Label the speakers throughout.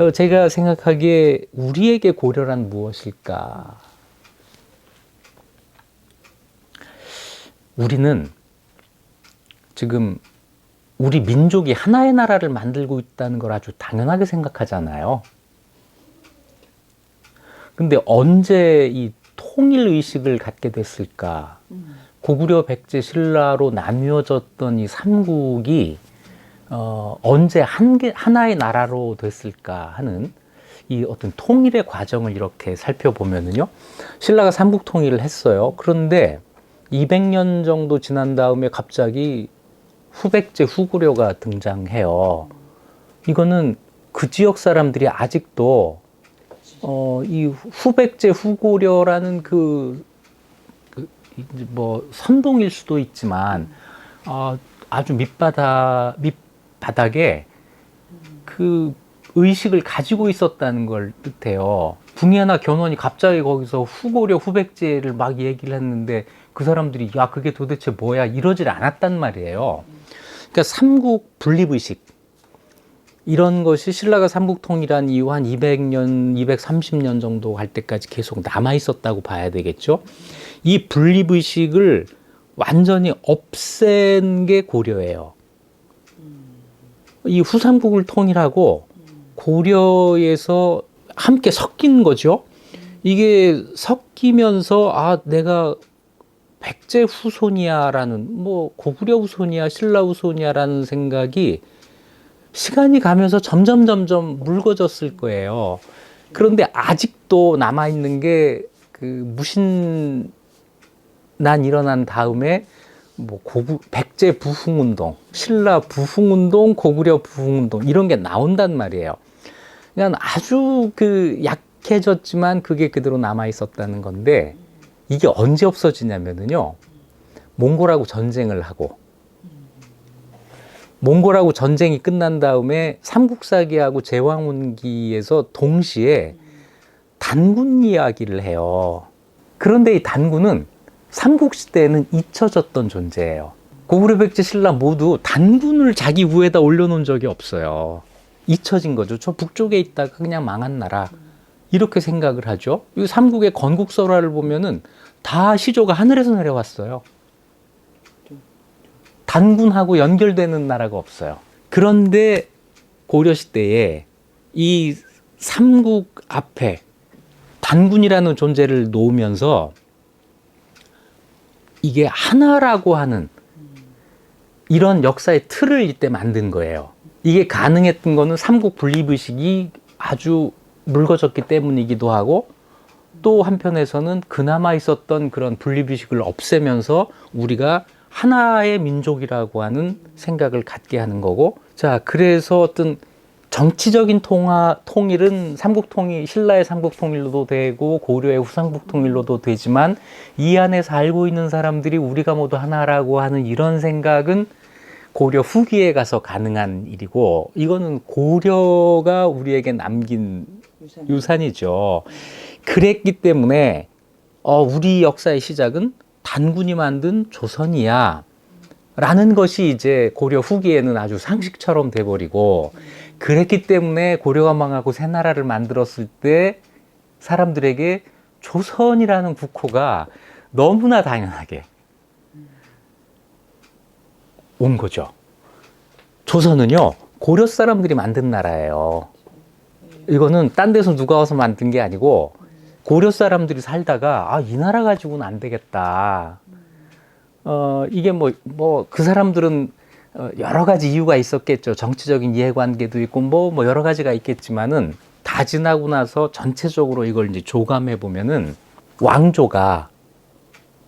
Speaker 1: 어, 제가 생각하기에 우리에게 고려란 무엇일까? 우리는 지금 우리 민족이 하나의 나라를 만들고 있다는 걸 아주 당연하게 생각하잖아요. 근데 언제 이 통일 의식을 갖게 됐을까? 고구려 백제 신라로 나뉘어졌던 이 삼국이 어, 언제 한 개, 하나의 나라로 됐을까 하는 이 어떤 통일의 과정을 이렇게 살펴보면은요. 신라가 삼국 통일을 했어요. 그런데 200년 정도 지난 다음에 갑자기 후백제 후구려가 등장해요. 이거는 그 지역 사람들이 아직도 어, 이 후백제 후고려라는 그, 그, 뭐, 선동일 수도 있지만, 어, 아주 밑바닥, 밑 바닥에 그 의식을 가지고 있었다는 걸 뜻해요. 궁예나 견훤이 갑자기 거기서 후고려 후백제를 막 얘기를 했는데 그 사람들이 야, 그게 도대체 뭐야? 이러질 않았단 말이에요. 그러니까 삼국 분립의식. 이런 것이 신라가 삼국통일한 이후 한 200년, 230년 정도 갈 때까지 계속 남아 있었다고 봐야 되겠죠. 이 분립의식을 완전히 없앤 게 고려예요. 이 후삼국을 통일하고 고려에서 함께 섞인 거죠. 이게 섞이면서 아 내가 백제 후손이야라는 뭐 고구려 후손이야 신라 후손이야라는 생각이 시간이 가면서 점점 점점 묽어졌을 거예요. 그런데 아직도 남아 있는 게 그 무신 난 일어난 다음에 뭐 고구 백제 부흥운동, 신라 부흥운동, 고구려 부흥운동 이런 게 나온단 말이에요. 그냥 아주 그 약해졌지만 그게 그대로 남아 있었다는 건데 이게 언제 없어지냐면은요. 몽골하고 전쟁을 하고 몽골하고 전쟁이 끝난 다음에 삼국사기하고 제왕운기에서 동시에 단군 이야기를 해요. 그런데 이 단군은 삼국시대에는 잊혀졌던 존재예요. 고구려 백제 신라 모두 단군을 자기 위에다 올려놓은 적이 없어요. 잊혀진 거죠. 저 북쪽에 있다가 그냥 망한 나라. 이렇게 생각을 하죠. 이 삼국의 건국설화를 보면은 다 시조가 하늘에서 내려왔어요. 단군하고 연결되는 나라가 없어요. 그런데 고려 시대에 이 삼국 앞에 단군이라는 존재를 놓으면서 이게 하나라고 하는 이런 역사의 틀을 이때 만든 거예요. 이게 가능했던 거는 삼국 분립의식이 아주 묽어졌기 때문이기도 하고 또 한편에서는 그나마 있었던 그런 분립의식을 없애면서 우리가 하나의 민족이라고 하는 생각을 갖게 하는 거고 자 그래서 어떤 정치적인 통화 통일은 삼국 통일 신라의 삼국 통일로도 되고 고려의 후삼국 통일로도 되지만 이 안에 살고 있는 사람들이 우리가 모두 하나라고 하는 이런 생각은 고려 후기에 가서 가능한 일이고 이거는 고려가 우리에게 남긴
Speaker 2: 유산.
Speaker 1: 유산이죠. 그랬기 때문에 어, 우리 역사의 시작은 단군이 만든 조선이야. 라는 것이 이제 고려 후기에는 아주 상식처럼 돼버리고 그랬기 때문에 고려가 망하고 새 나라를 만들었을 때 사람들에게 조선이라는 국호가 너무나 당연하게 온 거죠. 조선은요, 고려 사람들이 만든 나라예요. 이거는 딴 데서 누가 와서 만든 게 아니고 고려 사람들이 살다가 아, 이 나라 가지고는 안 되겠다. 어, 이게 뭐, 뭐, 그 사람들은 어, 여러 가지 이유가 있었겠죠. 정치적인 이해관계도 있고 뭐, 뭐 여러 가지가 있겠지만은 다 지나고 나서 전체적으로 이걸 이제 조감해 보면은 왕조가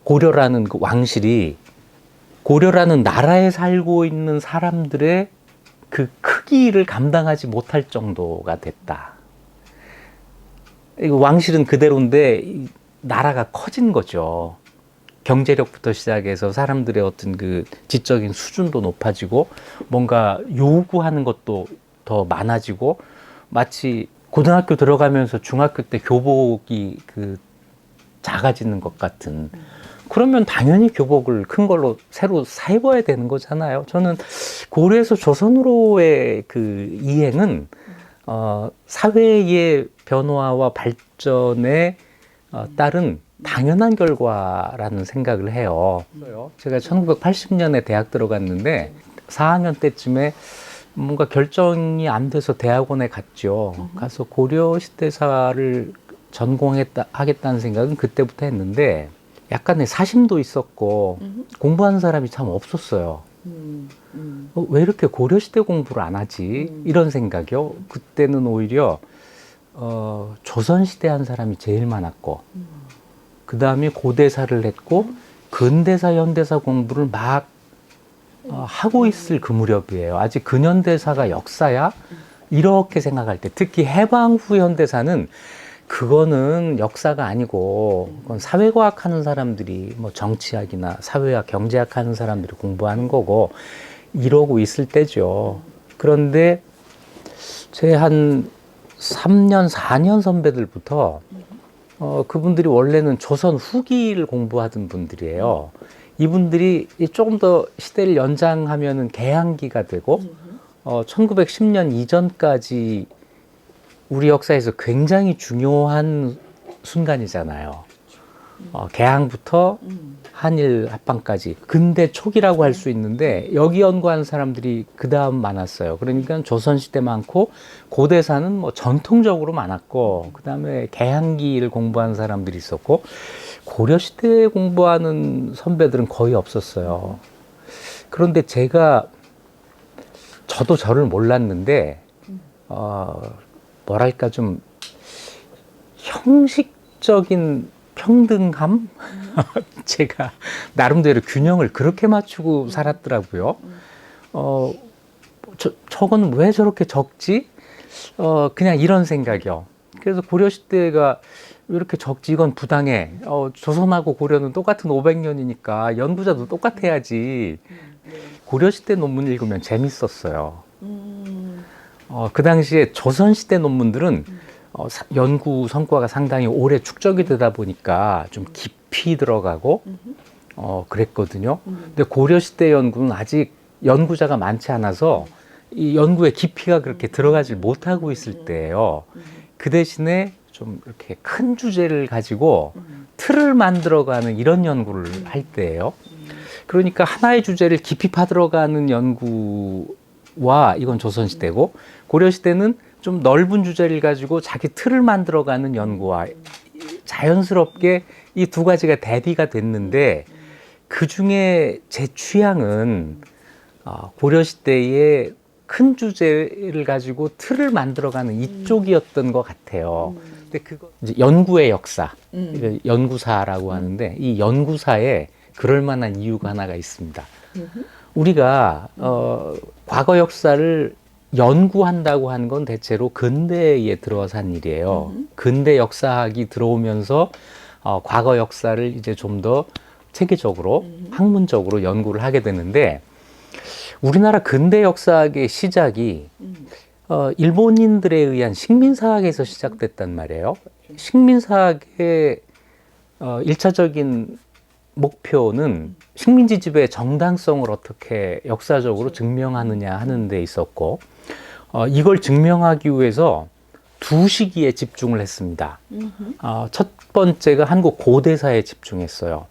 Speaker 1: 고려라는 그 왕실이 고려라는 나라에 살고 있는 사람들의 그 크기를 감당하지 못할 정도가 됐다. 왕실은 그대로인데 이 나라가 커진 거죠. 경제력부터 시작해서 사람들의 어떤 그 지적인 수준도 높아지고 뭔가 요구하는 것도 더 많아지고 마치 고등학교 들어가면서 중학교 때 교복이 그 작아지는 것 같은 그러면 당연히 교복을 큰 걸로 새로 사 입어야 되는 거잖아요. 저는 고려에서 조선으로의 그 이행은 어, 사회의 변화와 발전에 어, 따른 당연한 결과라는 생각을 해요. 제가 1980년에 대학 들어갔는데 4학년 때쯤에 뭔가 결정이 안 돼서 대학원에 갔죠. 가서 고려 시대사를 전공했다 하겠다는 생각은 그때부터 했는데 약간의 사심도 있었고 공부하는 사람이 참 없었어요.
Speaker 2: 음, 음.
Speaker 1: 어, 왜 이렇게 고려 시대 공부를 안 하지? 이런 생각이요. 그때는 오히려 어, 조선 시대 한 사람이 제일 많았고, 그 다음에 고대사를 했고, 근대사, 현대사 공부를 막 어, 하고 있을 그 무렵이에요. 아직 근현대사가 역사야? 이렇게 생각할 때, 특히 해방 후 현대사는 그거는 역사가 아니고, 그건 사회과학 하는 사람들이 뭐 정치학이나 사회학, 경제학 하는 사람들이 공부하는 거고, 이러고 있을 때죠. 그런데 제 한 3년, 4년 선배들부터 어, 그분들이 원래는 조선 후기를 공부하던 분들이에요. 이분들이 이 조금 더 시대를 연장하면은 개항기가 되고 어, 1910년 이전까지 우리 역사에서 굉장히 중요한 순간이잖아요. 어, 개항부터
Speaker 2: 음.
Speaker 1: 한일 합방까지 근대 초기라고 할 수 있는데 여기 연구하는 사람들이 그 다음 많았어요. 그러니까 조선 시대 많고 고대사는 뭐 전통적으로 많았고 그 다음에 개항기를 공부하는 사람들이 있었고 고려 시대 공부하는 선배들은 거의 없었어요. 그런데 제가 저도 저를 몰랐는데 어 뭐랄까 좀 형식적인 평등함 제가 나름대로 균형을 그렇게 맞추고 살았더라고요. 어, 저, 저건 왜 저렇게 적지? 어, 그냥 이런 생각이요. 그래서 고려시대가 왜 이렇게 적지? 이건 부당해. 어, 조선하고 고려는 똑같은 500년이니까 연구자도 똑같아야지. 고려시대 논문 읽으면 재밌었어요.
Speaker 2: 음.
Speaker 1: 어, 그 당시에 조선시대 논문들은 어, 사- 연구 성과가 상당히 오래 축적이 되다 보니까 좀 깊이 들어가고 어, 그랬거든요. 근데 고려시대 연구는 아직 연구자가 많지 않아서 이 연구의 깊이가 그렇게 들어가질 못하고 있을 때예요. 그 대신에 좀 이렇게 큰 주제를 가지고 틀을 만들어가는 이런 연구를 할 때예요. 그러니까 하나의 주제를 깊이 파들어가는 연구와 이건 조선시대고 고려시대는 좀 넓은 주제를 가지고 자기 틀을 만들어가는 연구와 자연스럽게 이 두 가지가 대비가 됐는데 그 중에 제 취향은 어, 고려 시대의 큰 주제를 가지고 틀을 만들어가는 이쪽이었던 것 같아요. 근데 그거 이제 연구의 역사,
Speaker 2: 음.
Speaker 1: 연구사라고 하는데 이 연구사에 그럴 만한 이유가 하나가 있습니다. 우리가 어, 과거 역사를 연구한다고 하는 건 대체로 근대에 들어와서 한 일이에요. 근대 역사학이 들어오면서 어, 과거 역사를 이제 좀 더 체계적으로 학문적으로 연구를 하게 되는데 우리나라 근대 역사학의 시작이
Speaker 2: 음.
Speaker 1: 어, 일본인들에 의한 식민사학에서 시작됐단 말이에요. 식민사학의 어, 일차적인 목표는 식민지 지배의 정당성을 어떻게 역사적으로 증명하느냐 하는 데 있었고, 어, 이걸 증명하기 위해서 두 시기에 집중을 했습니다. 어, 첫 번째가 한국 고대사에 집중했어요.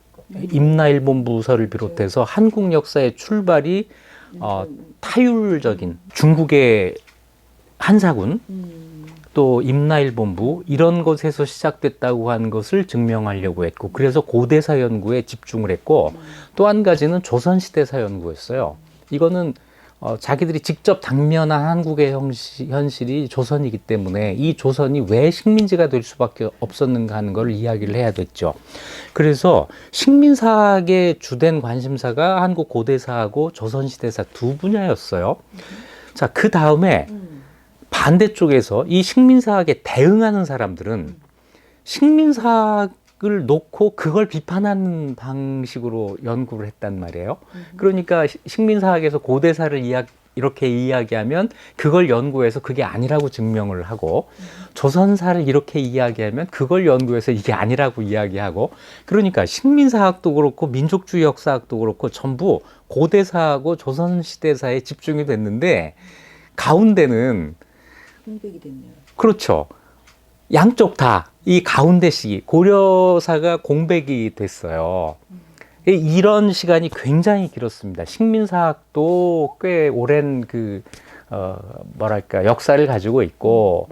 Speaker 1: 임나일본 부서를 비롯해서 한국 역사의 출발이 어, 타율적인 중국의 한사군
Speaker 2: 음.
Speaker 1: 또 임나일본부 이런 곳에서 시작됐다고 하는 것을 증명하려고 했고 그래서 고대사 연구에 집중을 했고 또 한 가지는 조선시대사 연구였어요. 이거는 어, 자기들이 직접 당면한 한국의 형시, 현실이 조선이기 때문에 이 조선이 왜 식민지가 될 수밖에 없었는가 하는 걸 이야기를 해야 됐죠. 그래서 식민사학의 주된 관심사가 한국 고대사하고 조선시대사 두 분야였어요. 자, 그 다음에
Speaker 2: 음.
Speaker 1: 반대쪽에서 이 식민사학에 대응하는 사람들은 식민사학 을 놓고 그걸 비판하는 방식으로 연구를 했단 말이에요. 그러니까 시- 식민사학에서 고대사를 이야, 이렇게 이야기하면 그걸 연구해서 그게 아니라고 증명을 하고 조선사를 이렇게 이야기하면 그걸 연구해서 이게 아니라고 이야기하고 그러니까 식민사학도 그렇고 민족주의 역사학도 그렇고 전부 고대사하고 조선시대사에 집중이 됐는데 가운데는
Speaker 2: 공백이 됐네요.
Speaker 1: 그렇죠. 양쪽 다 이 가운데 시기 고려사가 공백이 됐어요. 이- 이런 시간이 굉장히 길었습니다. 식민사학도 꽤 오랜 그 어, 뭐랄까 역사를 가지고 있고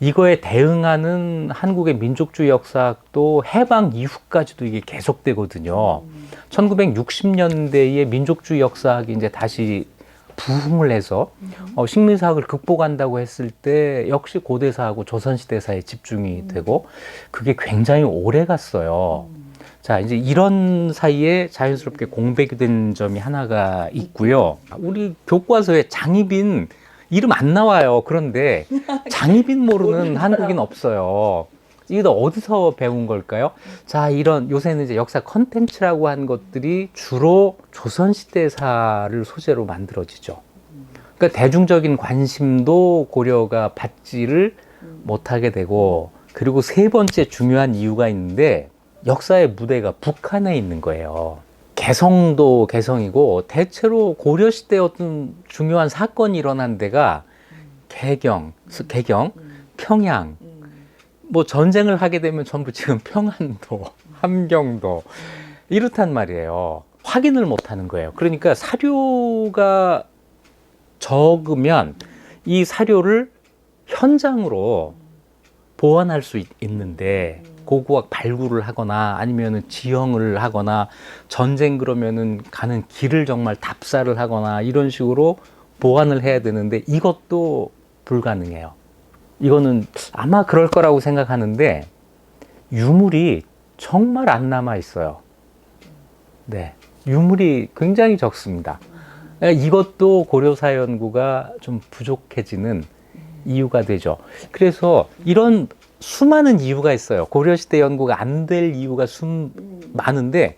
Speaker 1: 이거에 대응하는 한국의 민족주의 역사학도 해방 이후까지도 이게 계속되거든요. 1960년대에 민족주의 역사학이 이제 다시 부흥을 해서 어, 식민사학을 극복한다고 했을 때 역시 고대사하고 조선시대사에 집중이 되고 그게 굉장히 오래 갔어요. 자, 이제 이런 사이에 자연스럽게 공백이 된 점이 하나가 있고요. 우리 교과서에 장희빈 이름 안 나와요. 그런데 장희빈 모르는 한국인 없어요. 이거 어디서 배운 걸까요? 자, 이런 요새는 이제 역사 컨텐츠라고 한 것들이 주로 조선시대사를 소재로 만들어지죠. 그러니까 대중적인 관심도 고려가 받지를 못하게 되고 그리고 세 번째 중요한 이유가 있는데 역사의 무대가 북한에 있는 거예요. 개성도 개성이고 대체로 고려 시대 어떤 중요한 사건이 일어난 데가 개경, 스- 개경, 평양,
Speaker 2: 음.
Speaker 1: 뭐 전쟁을 하게 되면 전부 지금 평안도, 함경도 이렇단 말이에요. 확인을 못 하는 거예요. 그러니까 사료가 적으면 이 사료를 현장으로 보완할 수 있, 있는데 고고학 발굴을 하거나 아니면은 지형을 하거나 전쟁 그러면은 가는 길을 정말 답사를 하거나 이런 식으로 보완을 해야 되는데 이것도 불가능해요. 이거는 아마 그럴 거라고 생각하는데 유물이 정말 안 남아 있어요. 네. 유물이 굉장히 적습니다. 그러니까 이것도 고려사 연구가 좀 부족해지는 이유가 되죠. 그래서 이런 수많은 이유가 있어요. 고려시대 연구가 안 될 이유가 숨
Speaker 2: 음.
Speaker 1: 많은데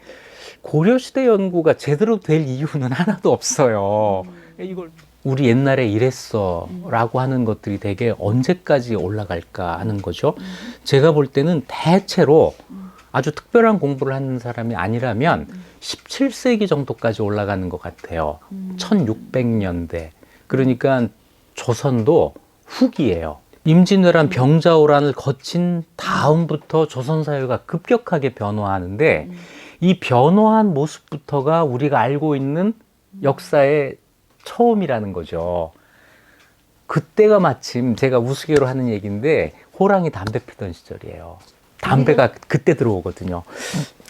Speaker 1: 고려시대 연구가 제대로 될 이유는 하나도 없어요.
Speaker 2: 음.
Speaker 1: 이걸 우리 옛날에 이랬어 라고 하는 것들이 되게 언제까지 올라갈까 하는 거죠. 제가 볼 때는 대체로 아주 특별한 공부를 하는 사람이 아니라면 17세기 정도까지 올라가는 것 같아요.
Speaker 2: 음.
Speaker 1: 1600년대. 그러니까 조선도 후기예요. 임진왜란 병자호란을 거친 다음부터 조선 사회가 급격하게 변화하는데 이 변화한 모습부터가 우리가 알고 있는 역사의 처음이라는 거죠. 그때가 마침 제가 우스개로 하는 얘기인데 호랑이 담배 피던 시절이에요. 담배가 그때 들어오거든요.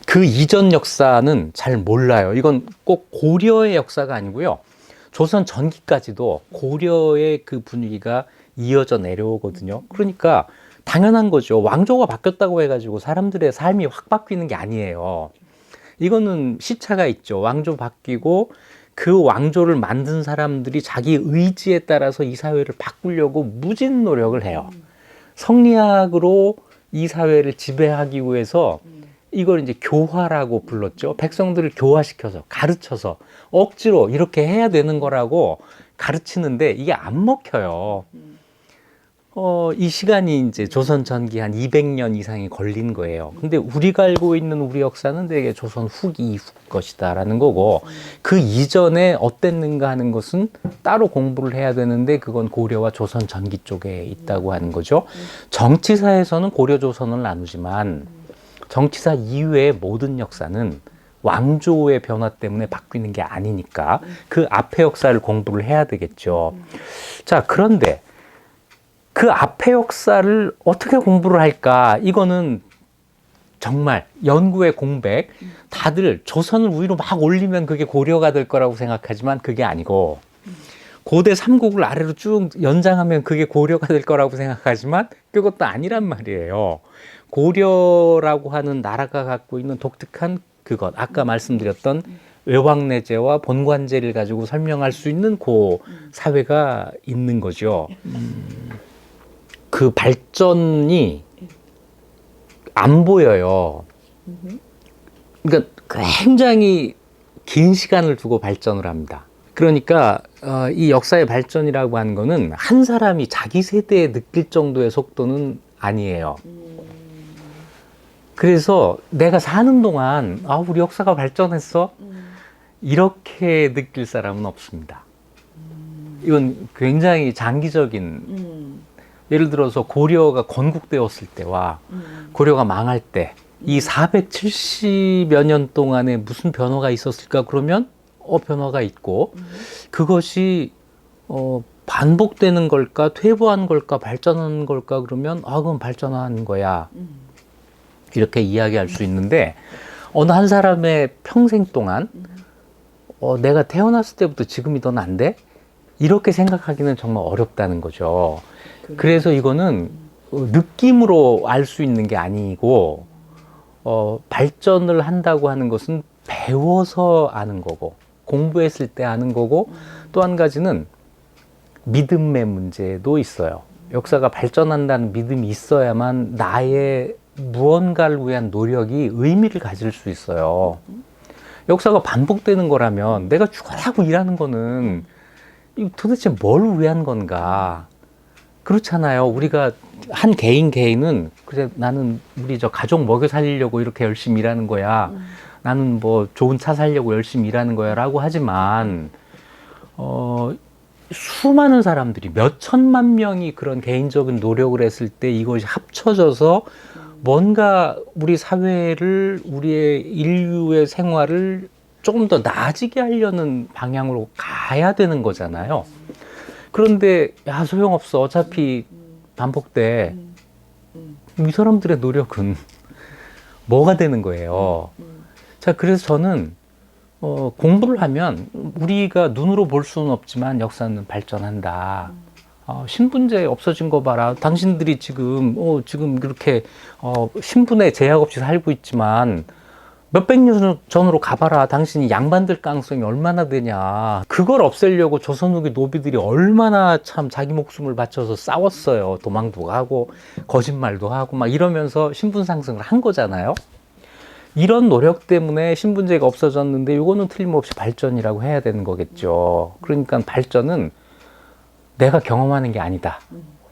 Speaker 1: 그 이전 역사는 잘 몰라요. 이건 꼭 고려의 역사가 아니고요. 조선 전기까지도 고려의 그 분위기가 이어져 내려오거든요. 그러니까 당연한 거죠. 왕조가 바뀌었다고 해가지고 사람들의 삶이 확 바뀌는 게 아니에요. 이거는 시차가 있죠. 왕조 바뀌고 그 왕조를 만든 사람들이 자기 의지에 따라서 이 사회를 바꾸려고 무진 노력을 해요. 성리학으로 이 사회를 지배하기 위해서 이걸 이제 교화라고 불렀죠. 백성들을 교화시켜서 가르쳐서 억지로 이렇게 해야 되는 거라고 가르치는데 이게 안 먹혀요. 어, 이 시간이 이제 조선 전기 한 200년 이상이 걸린 거예요. 근데 우리가 알고 있는 우리 역사는 되게 조선 후기 이후 것이다라는 거고 그 이전에 어땠는가 하는 것은 따로 공부를 해야 되는데 그건 고려와 조선 전기 쪽에 있다고 하는 거죠. 정치사에서는 고려 조선을 나누지만 정치사 이후의 모든 역사는 왕조의 변화 때문에 바뀌는 게 아니니까 그 앞의 역사를 공부를 해야 되겠죠. 자, 그런데 그 앞의 역사를 어떻게 공부를 할까? 이거는 정말 연구의 공백. 다들 조선을 위로 막 올리면 그게 고려가 될 거라고 생각하지만 그게 아니고 고대 삼국을 아래로 쭉 연장하면 그게 고려가 될 거라고 생각하지만 그것도 아니란 말이에요. 고려라고 하는 나라가 갖고 있는 독특한 그것, 아까 말씀드렸던 외왕내제와 본관제를 가지고 설명할 수 있는 그 사회가 있는 거죠. 그 발전이 안 보여요. 그러니까 굉장히 긴 시간을 두고 발전을 합니다. 그러니까 어, 이 역사의 발전이라고 하는 거는 한 사람이 자기 세대에 느낄 정도의 속도는 아니에요. 그래서 내가 사는 동안 아 우리 역사가 발전했어 이렇게 느낄 사람은 없습니다. 이건 굉장히 장기적인
Speaker 2: 음.
Speaker 1: 예를 들어서 고려가 건국되었을 때와
Speaker 2: 음.
Speaker 1: 고려가 망할 때 이 470여 년 동안에 무슨 변화가 있었을까 그러면 어 변화가 있고
Speaker 2: 음.
Speaker 1: 그것이 어 반복되는 걸까 퇴보한 걸까 발전하는 걸까 그러면 아 그건 발전한 거야
Speaker 2: 음.
Speaker 1: 이렇게 이야기할 수 있는데 어느 한 사람의 평생 동안
Speaker 2: 음.
Speaker 1: 어, 내가 태어났을 때부터 지금이던 안 돼? 이렇게 생각하기는 정말 어렵다는 거죠.
Speaker 2: 그래.
Speaker 1: 그래서 이거는 어, 느낌으로 알 수 있는 게 아니고 어, 발전을 한다고 하는 것은 배워서 아는 거고 공부했을 때 아는 거고
Speaker 2: 음.
Speaker 1: 또한 가지는 믿음의 문제도 있어요. 역사가 발전한다는 믿음이 있어야만 나의 무언가를 위한 노력이 의미를 가질 수 있어요. 역사가 반복되는 거라면 내가 죽어라고 일하는 거는 이 도대체 뭘 위한 건가? 그렇잖아요. 우리가 한 개인 개인은 그래 나는 우리 저 가족 먹여 살리려고 이렇게 열심히 일하는 거야.
Speaker 2: 음.
Speaker 1: 나는 뭐 좋은 차 살려고 열심히 일하는 거야라고 하지만 어 수많은 사람들이 몇 천만 명이 그런 개인적인 노력을 했을 때 이것이 합쳐져서 뭔가 우리 사회를 우리의 인류의 생활을 조금 더 나아지게 하려는 방향으로 가야 되는 거잖아요. 그런데 야 소용없어 어차피 반복돼. 이 사람들의 노력은 뭐가 되는 거예요.
Speaker 2: 음.
Speaker 1: 자, 그래서 저는 어, 공부를 하면 우리가 눈으로 볼 수는 없지만 역사는 발전한다. 어, 신분제 없어진 거 봐라. 당신들이 지금 어, 지금 그렇게 어, 신분에 제약 없이 살고 있지만 몇백 년 전으로 가봐라. 당신이 양반될 가능성이 얼마나 되냐. 그걸 없애려고 조선 후기 노비들이 얼마나 참 자기 목숨을 바쳐서 싸웠어요. 도망도 가고 거짓말도 하고 막 이러면서 신분 상승을 한 거잖아요. 이런 노력 때문에 신분제가 없어졌는데 이거는 틀림없이 발전이라고 해야 되는 거겠죠. 그러니까 발전은 내가 경험하는 게 아니다.
Speaker 2: 음.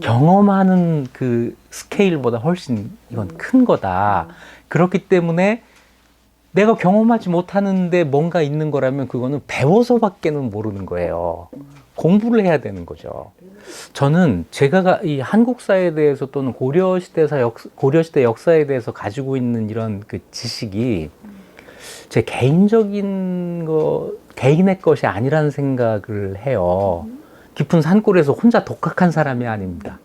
Speaker 1: 경험하는 그 스케일보다 훨씬 이건 큰 거다. 그렇기 때문에 내가 경험하지 못하는데 뭔가 있는 거라면 그거는 배워서밖에는 모르는 거예요. 공부를 해야 되는 거죠. 저는 제가 가- 이 한국사에 대해서 또는 고려 시대사 역 고려 시대 역사에 대해서 가지고 있는 이런 그 지식이 제 개인적인 거 개인의 것이 아니라는 생각을 해요. 깊은 산골에서 혼자 독학한 사람이 아닙니다.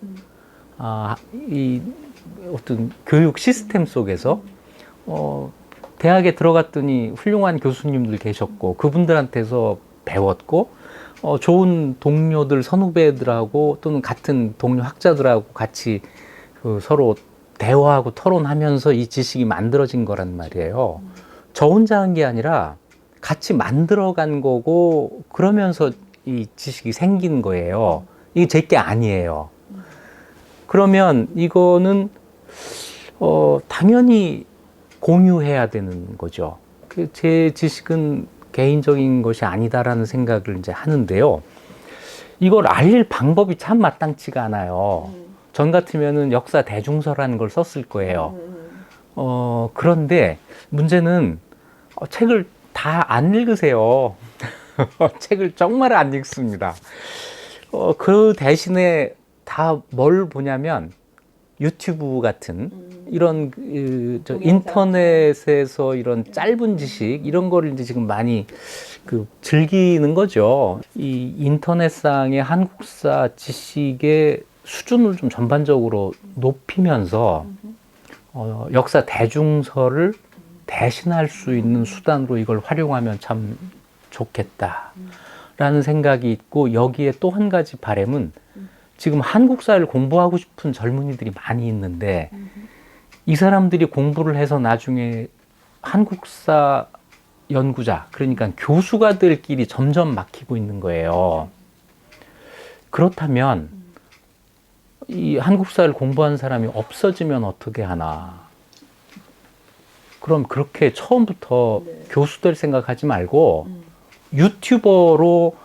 Speaker 1: 아, 이 어떤 교육 시스템 속에서 어, 대학에 들어갔더니 훌륭한 교수님들 계셨고 그분들한테서 배웠고 어, 좋은 동료들 선후배들하고 또는 같은 동료 학자들하고 같이 그 서로 대화하고 토론하면서 이 지식이 만들어진 거란 말이에요. 저 혼자 한 게 아니라 같이 만들어간 거고 그러면서 이 지식이 생긴 거예요. 이게 제 게 아니에요. 그러면 이거는 어, 당연히 공유해야 되는 거죠. 그제 지식은 개인적인 것이 아니다라는 생각을 이제 하는데요. 이걸 알릴 방법이 참 마땅치가 않아요.
Speaker 2: 음.
Speaker 1: 전 같으면은 역사 대중서라는 걸 썼을 거예요.
Speaker 2: 음.
Speaker 1: 어, 그런데 문제는 어, 책을 다 안 읽으세요. 책을 정말 안 읽습니다. 어, 그 대신에 다 뭘 보냐면 유튜브 같은
Speaker 2: 음.
Speaker 1: 이런 그, 저. 인터넷에서 이런 짧은 지식 이런 거를 이제 지금 많이 그 즐기는 거죠. 이 인터넷상의 한국사 지식의 수준을 좀 전반적으로 높이면서 어, 역사 대중서를 대신할 수 있는 수단으로 이걸 활용하면 참 좋겠다라는 생각이 있고 여기에 또 한 가지 바램은 지금 한국사를 공부하고 싶은 젊은이들이 많이 있는데 이 사람들이 공부를 해서 나중에 한국사 연구자 그러니까 교수가 될 길이 점점 막히고 있는 거예요. 그렇다면 이 한국사를 공부한 사람이 없어지면 어떻게 하나? 그럼 그렇게 처음부터
Speaker 2: 네.
Speaker 1: 교수 될 생각하지 말고
Speaker 2: 음.
Speaker 1: 유튜버로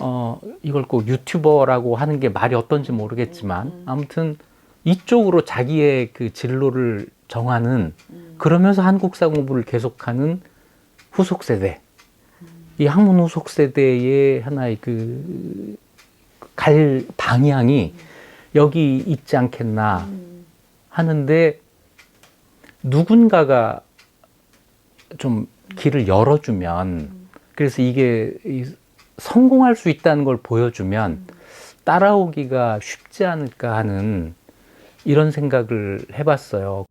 Speaker 1: 어 이걸 꼭 유튜버라고 하는 게 말이 어떤지 모르겠지만
Speaker 2: 음.
Speaker 1: 아무튼 이쪽으로 자기의 그 진로를 정하는
Speaker 2: 음.
Speaker 1: 그러면서 한국사 공부를 계속하는 후속 세대 이 학문 후속 세대의 하나의 그 갈 방향이 여기 있지 않겠나
Speaker 2: 음.
Speaker 1: 하는데 누군가가 좀 길을 열어주면 그래서 이게 이 성공할 수 있다는 걸 보여주면 따라오기가 쉽지 않을까 하는 이런 생각을 해봤어요.